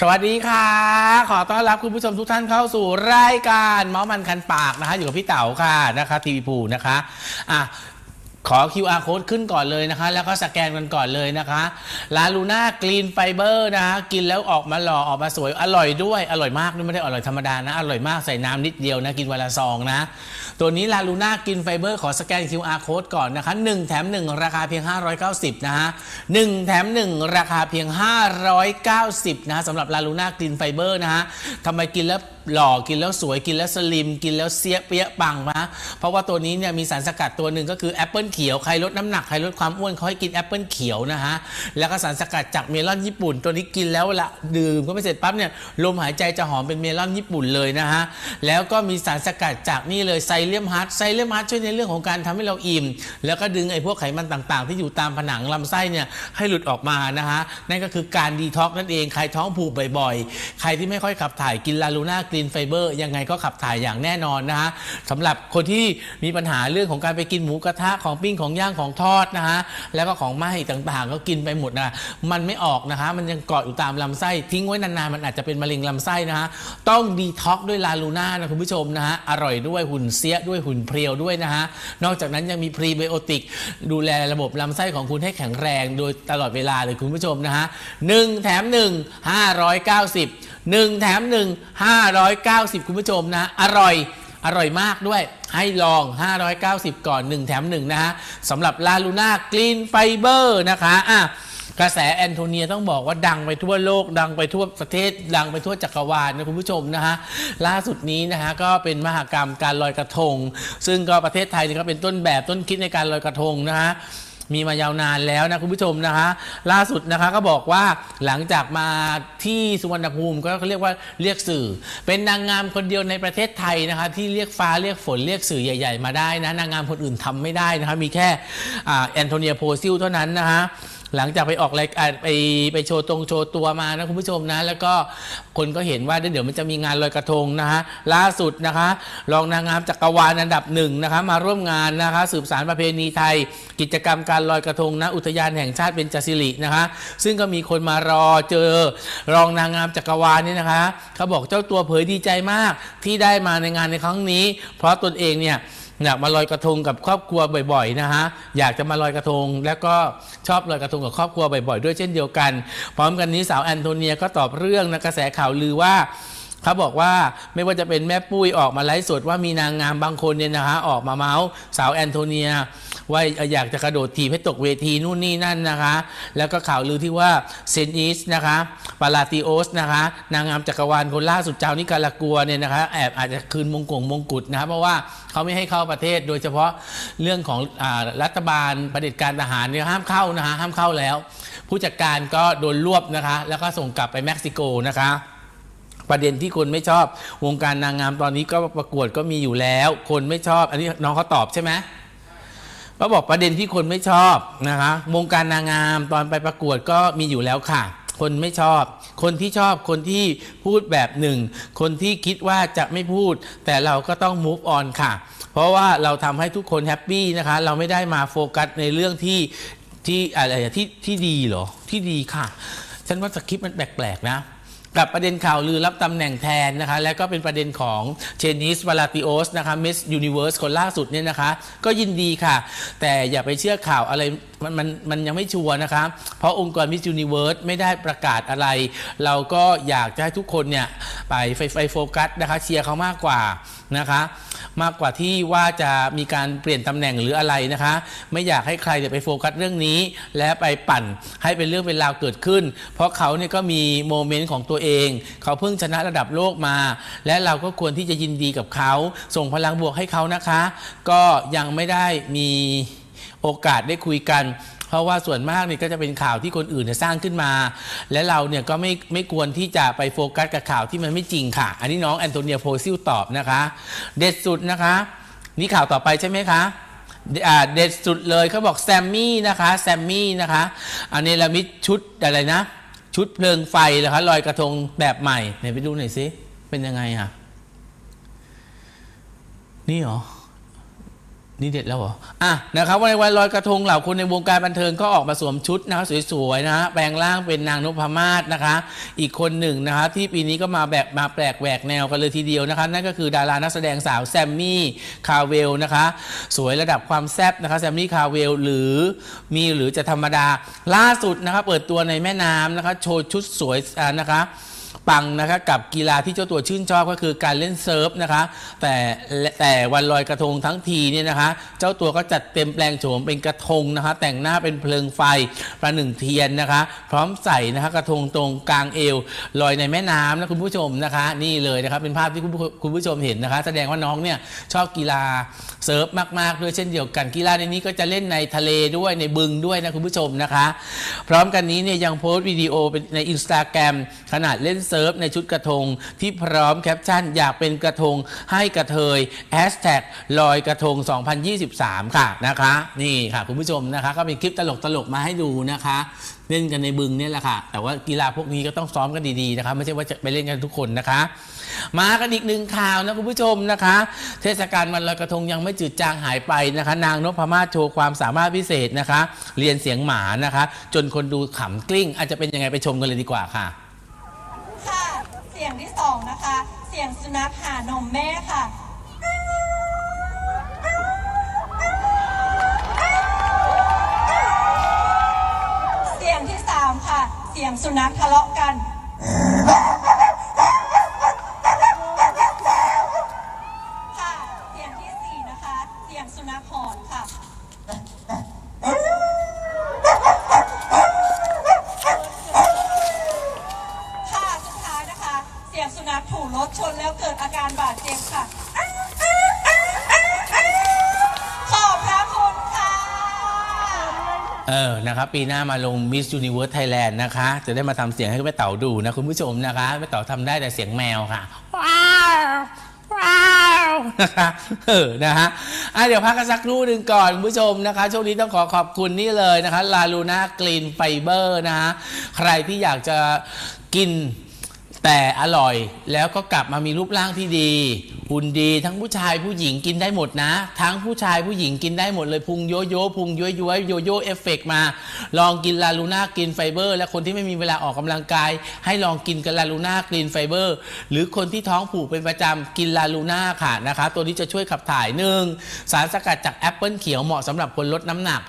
สวัสดีค่ะ ขอต้อนรับคุณผู้ชมทุกท่านเข้าสู่รายการเมาส์มันคันปากนะคะ อยู่กับพี่เต๋าค่ะนะคะทีวีภูนะคะอะ ขอ QR code ขึ้นก่อนเลยนะคะ แล้วก็สแกนกันก่อนเลยนะคะลาลูน่ากรีนไฟเบอร์นะคะกินแล้วออกมาหล่อออกมาสวย อร่อยด้วย อร่อยมากด้วยไม่ได้อร่อยธรรมดานะ อร่อยมากใส่น้ำนิดเดียวนะ กินวันละซองนะ ตัวนี้ลาลูน่ากินไฟเบอร์ขอสแกน QR code ก่อนนะคะ 1 แถม 1 ราคาเพียง 590 นะฮะ1แถม 1 ราคาเพียง 590 นะสำหรับลาลูน่ากินไฟเบอร์นะฮะทำไมกินแล้ว หล่อกินแล้วสวยกินแล้วสลิม กินแล้วเสียเปี้ยปังนะเพราะว่าตัวนี้เนี่ยมีสารสกัดตัวหนึ่งก็คือแอปเปิลเขียวใครลดน้ำหนักใครลดความอ้วนเขาให้กินแอปเปิลเขียวนะฮะแล้วก็สารสกัดจากเมลอนญี่ปุ่น ตัวนี้กินแล้วละดื่มก็ไม่เสร็จปั๊บเนี่ยลมหายใจจะหอมเป็นเมลอนญี่ปุ่นเลยนะฮะแล้วก็มีสารสกัดจากนี่เลยไซเลียมฮัทไซเลียมฮัทช่วยในเรื่องของการทำให้เราอิ่ม แล้วก็ดึงไอ้พวกไขมันต่างๆ ที่อยู่ตามผนังลำไส้เนี่ยให้หลุดออกมานะฮะนั่นก็คือการดีท็อกนั่นเองใครท้องผูกบ่อยๆ ใครที่ไม่ค่อยขับถ่ายกินลาลูน่าีนไฟเบอร์ยังไงก็ขับถ่ายอย่างแน่นอนนะฮะสำหรับคนที่มีปัญหาเรื่องของการไปกินหมูกระทะของปิ้งของย่างของทอดนะฮะแล้วก็ของไหม้ต่างๆ ก็กินไปหมดนะมันไม่ออกนะคะ มันยังเกาะอยู่ตามลำไส้ทิ้งไว้นานๆมันอาจจะเป็นมะเร็งลำไส้นะฮะต้องดีท็อกด้วยลาลูน่านะคุณผู้ชมนะฮะอร่อยด้วยหุ่นเสียด้วยหุ่นเพรียวด้วยนะฮะนอกจากนั้นยังมีพรีไบโอติกดูแลระบบลำไส้ของคุณให้แข็งแรง โดยตลอดเวลาเลยคุณผู้ชมนะฮะหนึ่งแถมหนึ่งห้าร้อยเก้าสิบหนึ่งแถมหนึ่งห้าร้อยเก้าสิบคุณผู้ชมนะ อร่อยอร่อยมากด้วย ให้ลอง 590 ก่อน 1 แถม 1 นะฮะสำหรับลาลูน่ากรีนไฟเบอร์นะคะอะกระแสแอนโทเนียต้องบอกว่าดังไปทั่วโลก ดังไปทั่วประเทศ ดังไปทั่วจักรวาลนะคุณผู้ชมนะฮะล่าสุดนี้นะฮะก็เป็นมหากรรมการลอยกระทง ซึ่งก็ประเทศไทยนี่ก็เป็นต้นแบบต้นคิดในการลอยกระทงนะฮะ มีมายาวนานแล้วนะคุณผู้ชมนะคะ ล่าสุดนะคะก็บอกว่าหลังจากมาที่สุวรรณภูมิก็เขาเรียกว่าเรียกสื่อ เป็นนางงามคนเดียวในประเทศไทยนะคะที่เรียกฟ้าเรียกฝนเรียกสื่อใหญ่ ๆ มาได้นะนางงามคนอื่นทำไม่ได้นะคะมีแค่แอนโทเนียโพซิลเท่านั้นนะคะ หลังจากไปออกรายการไปไปโชว์ตรงโชว์ตัวมานะคุณผู้ชมนะ แล้วก็คนก็เห็นว่าเดี๋ยวมันจะมีงานลอยกระทงนะคะล่าสุดนะคะรองนางงามจักรวาลอันดับหนึ่งนะคะมาร่วมงานนะคะ สืบสารประเพณีไทย กิจกรรมการลอยกระทงณอุทยานแห่งชาติเบญจศิรินะคะ ซึ่งก็มีคนมารอเจอรองนางงามจักรวาลนี่นะคะเขาบอกเจ้าตัวเผยดีใจมากที่ได้มาในงานในครั้งนี้ เพราะตนเองเนี่ย อยากมาลอยกระทงกับครอบครัวบ่อยๆนะฮะอยากจะมาลอยกระทง แล้วก็ชอบลอยกระทงกับครอบครัวบ่อยๆ ด้วยเช่นเดียวกัน พร้อมกันนี้สาวแอนโทเนียก็ตอบเรื่องนะกระแสข่าวลือว่าเขาบอกว่าไม่ว่าจะเป็นแม่ปุ้ยออกมาไลฟ์สดว่ามีนางงามบางคนเนี่ยนะคะออกมาเมาส์สาวแอนโทเนีย ว่าอยากจะกระโดดถีบให้ตกเวทีนู่นนี่นั่นนะคะ แล้วก็ข่าวลือที่ว่าเซนอิสนะคะปาลาติโอสนะคะ นางงามจักรวาลคนล่าสุดเจ้านิการากัวเนี่ยนะคะแอบอาจจะคืนมงกงมงกุฎนะคะเพราะว่าเขาไม่ให้เข้าประเทศโดยเฉพาะเรื่องของอรัฐบาลประเด็จการทหารเนี่ยห้ามเข้านะคะห้ามเข้าแล้ว ผู้จัดการก็โดนรวบนะคะ แล้วก็ส่งกลับไปเม็กซิโกนะคะประเด็นที่คนไม่ชอบวงการนางงามตอนนี้ก็ประกวดก็มีอยู่แล้ว คนไม่ชอบ อันนี้น้องเขาตอบใช่ไหม ก็บอกประเด็นที่คนไม่ชอบนะคะวงการนางงามตอนไปประกวดก็มีอยู่แล้วค่ะ คนไม่ชอบ คนที่ชอบคนที่พูดแบบหนึ่ง คนที่คิดว่าจะไม่พูด แต่เราก็ต้อง move on ค่ะ เพราะว่าเราทำให้ทุกคนแฮปปี้นะคะ เราไม่ได้มาโฟกัสในเรื่องที่ที่อะไรอะที่ที่ดีเหรอ ที่ดีค่ะ ฉันว่าสคริปต์มันแปลกๆนะ กับประเด็นข่าวลือรับตำแหน่งแทนนะคะและก็เป็นประเด็นของเชนิสวาลาติโอสนะคะมิสยูนิเวิร์สคนล่าสุดเนี่ยนะคะ ก็ยินดีค่ะ แต่อย่าไปเชื่อข่าวอะไรมันมันมันยังไม่ชัวร์นะคะ เพราะองค์กรมิสยูนิเวิร์สไม่ได้ประกาศอะไร เราก็อยากจะให้ทุกคนเนี่ยไปไฟไฟโฟกัสนะคะเชียร์เขามากกว่านะคะ มากกว่าที่ว่าจะมีการเปลี่ยนตำแหน่งหรืออะไรนะคะ ไม่อยากให้ใครเนี่ยไปโฟกัสเรื่องนี้ และไปปั่นให้เป็นเรื่องเป็นราวเกิดขึ้น เพราะเขาเนี่ยก็มีโมเมนต์ของตัวเอง เขาเพิ่งชนะระดับโลกมา และเราก็ควรที่จะยินดีกับเขา ส่งพลังบวกให้เขานะคะ ก็ยังไม่ได้มีโอกาสได้คุยกัน เพราะว่าส่วนมากเนี่ยก็จะเป็นข่าวที่คนอื่นเนี่ยสร้างขึ้นมา และเราเนี่ยก็ไม่ไม่ควรที่จะไปโฟกัสกับข่าวที่มันไม่จริงค่ะ อันนี้น้องแอนโทเนียโพซิลตอบนะคะ เด็ดสุดนะคะ นี่ข่าวต่อไปใช่ไหมคะเด็ดสุดเลยเขาบอกแซมมี่นะคะแซมมี่นะคะอันนี้ละมิดชุดอะไรนะ ชุดเพลิงไฟนะคะลอยกระทงแบบใหม่ไหนไปดูหน่อยสิเป็นยังไงอะนี่เหรอ นี่เด็ดแล้วเหรอ อะนะครับวันวันลอยกระทงเหล่าคนในวงการบันเทิงก็ออกมาสวมชุดนะคะสวยๆนะฮะแปลงร่างเป็นนางนพมาศนะคะ อีกคนหนึ่งนะคะที่ปีนี้ก็มาแบบมาแปลกแหวกแนวกันเลยทีเดียวนะคะ นั่นก็คือดารานักแสดงสาวแซมมี่คาเวลนะคะ สวยระดับความแซ่บนะคะแซมมี่คาเวลหรือมีหรือจะธรรมดาล่าสุดนะคะเปิดตัวในแม่น้ำนะคะโชว์ชุดสวยนะคะ ปังนะคะกับกีฬาที่เจ้าตัวชื่นชอบก็คือการเล่นเซิร์ฟนะคะ แต่แต่วันลอยกระทงทั้งทีเนี่ยนะคะ เจ้าตัวก็จัดเต็มแปลงโฉมเป็นกระทงนะคะ แต่งหน้าเป็นเพลิงไฟประหนึ่งเทียนนะคะ พร้อมใส่นะคะกระทงตรงกลางเอวลอยในแม่น้ำนะคุณผู้ชมนะคะ นี่เลยนะครับเป็นภาพที่คุณผู้คุณผู้ชมเห็นนะคะ แสดงว่าน้องเนี่ยชอบกีฬาเซิร์ฟมากๆด้วยเช่นเดียวกันกีฬาในนี้ก็จะเล่นในทะเลด้วยในบึงด้วยนะคุณผู้ชมนะคะ พร้อมกันนี้เนี่ยยังโพสต์วิดีโอเป็นในอินสตาแกรมขนาดเล่นเซิร์ฟในชุดกระทงที่พร้อมแคปชั่น อยากเป็นกระทงให้กระเทยแฮชแท็กลอยกระทง 2023 ค่ะนะคะ นี่ค่ะ คุณผู้ชมนะคะ ก็เป็นคลิปตลกๆ มาให้ดูนะคะ เล่นกันในบึงเนี่ยแหละค่ะ แต่ว่ากีฬาพวกนี้ก็ต้องซ้อมกันดีๆนะคะ ไม่ใช่ว่าจะไปเล่นกันทุกคนนะคะ มากันอีกหนึ่งข่าวนะคุณผู้ชมนะคะ เทศกาลวันลอยกระทงยังไม่จืดจางหายไปนะคะ นางนพมาศโชว์ความสามารถพิเศษนะคะ เรียนเสียงหมานะคะ จนคนดูขำกลิ้ง อาจจะเป็นยังไงไปชมกันเลยดีกว่าค่ะค่ะ เสียงที่สองนะคะ เสียงสุนัขหานมแม่ค่ะ เสียงที่สามค่ะ เสียงสุนัขทะเลาะกัน ถชนแล้วเกิดอาการบาดเจ็บค่ะ ขอบพระคุณค่ะ เออ นะครับ ปีหน้ามาลง Miss Universe Thailand นะคะ จะได้มาทำเสียงให้แม่เต๋าดูนะ คุณผู้ชมนะคะแม่เต๋าทำได้แต่เสียงแมวค่ะ ว้าว ว้าว นะคะเออนะฮะอะเดี๋ยวพักกันสักครู่หนึ่งก่อนคุณผู้ชมนะคะ ช่วงนี้ต้องขอขอบคุณนี่เลยนะคะลาลูน่ากรีนไฟเบอร์นะฮะ ใครที่อยากจะกิน แต่อร่อยแล้วก็กลับมามีรูปร่างที่ดีหุ่นดีทั้งผู้ชายผู้หญิงกินได้หมดนะ ทั้งผู้ชายผู้หญิงกินได้หมดเลยพุงโยโย่พุงย้อยย้อยโยโย่เอฟเฟกมา ลองกินลาลูน่ากินไฟเบอร์ และคนที่ไม่มีเวลาออกกำลังกาย ให้ลองกินกันลาลูน่ากรีนไฟเบอร์ หรือคนที่ท้องผูกเป็นประจำกินลาลูน่าค่ะนะคะตัวนี้จะช่วยขับถ่ายหนึ่งสารสกัดจากแอปเปิลเขียวเหมาะสำหรับคนลดน้ำหนัก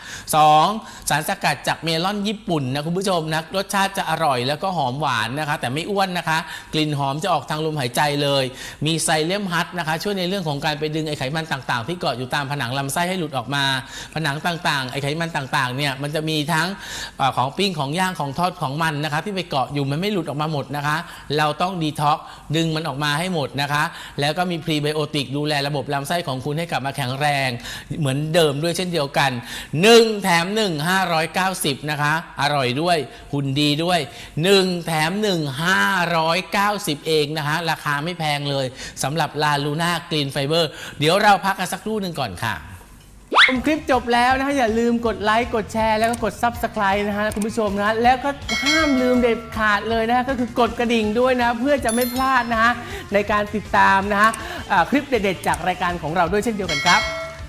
2. สารสกัดจากเมลอนญี่ปุ่นนะคุณผู้ชมนะรสชาติจะอร่อยแล้วก็หอมหวานนะคะ แต่ไม่อ้วนนะคะ กลิ่นหอมจะออกทางลมหายใจเลย มีไซเลมฮัทนะคะ ช่วยในเรื่องของการไปดึงไอไขมันต่าง ๆ ที่เกาะอยู่ตามผนังลำไส้ให้หลุดออกมา ผนังต่างๆ ไอไขมันต่างๆเนี่ยมันจะมีทั้งอของปิ้งของย่างของทอดของมันนะคะที่ไปเกาะอยู่มันไม่หลุดออกมาหมดนะคะ เราต้องดีท็อกดึงมันออกมาให้หมดนะคะ แล้วก็มีพรีไบโอติกดูแลระบบลำไส้ของคุณให้กลับมาแข็งแรง เหมือนเดิมด้วยเช่นเดียวกัน 1 แถม 1 590 นะคะ อร่อยด้วยหุ่นดีด้วย 1 แถม 1 590 เองนะคะ ราคาไม่แพงเลยสำหรับลาลูน่ากรีนไฟเบอร์เดี๋ยวเราพักกันสักครู่หนึ่งก่อนค่ะชมคลิปจบแล้วนะฮะอย่าลืมกดไลค์กดแชร์แล้วก็กด Subscribe นะฮะคุณผู้ชมนะแล้วก็ห้ามลืมเด็ดขาดเลยนะฮะก็คือกดกระดิ่งด้วยนะ เพื่อจะไม่พลาดนะฮะในการติดตามนะฮะคลิปเด็ดๆจากรายการของเราด้วยเช่นเดียวกันครับ